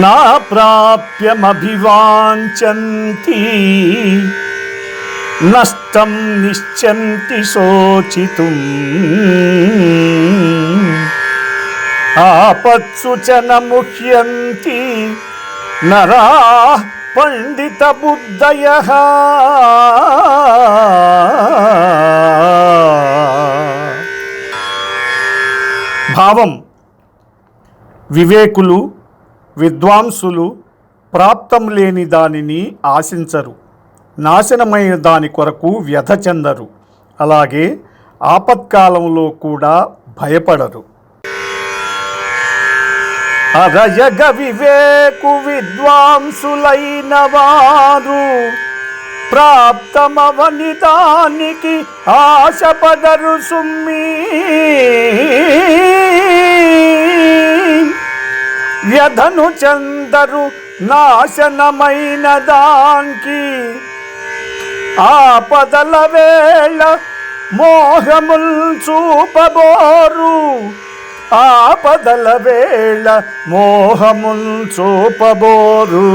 నా ప్రాప్యమభివాంఛन्ति నష్టం నిశ్చంతి శోచితుం. ఆపత్సు చ న ముహ్యంతి నరా పండిత బుద్ధయ. భావం వివేకులు విద్వాంసులు ప్రాప్తం లేని దానిని ఆశించరు. నాశనమైన దాని కొరకు వ్యధ చెందరు. అలాగే ఆపత్కాలంలో కూడా భయపడరు. అరయగ వివేకు విద్వాంసులైన వారు ప్రాప్తమవని దానికి ఆశపడరు సుమ్మీ. వ్యధను చందరు నాశనమైన దానికి. ఆపదల వేళ మోహముల్ చూపబోరు. ఆపదల వేళ మోహముల్ చూపబోరు.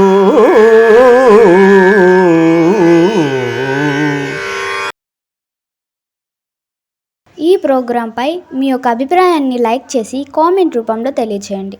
ఈ ప్రోగ్రాంపై మీ యొక్క అభిప్రాయాన్ని లైక్ చేసి కామెంట్ రూపంలో తెలియచేయండి.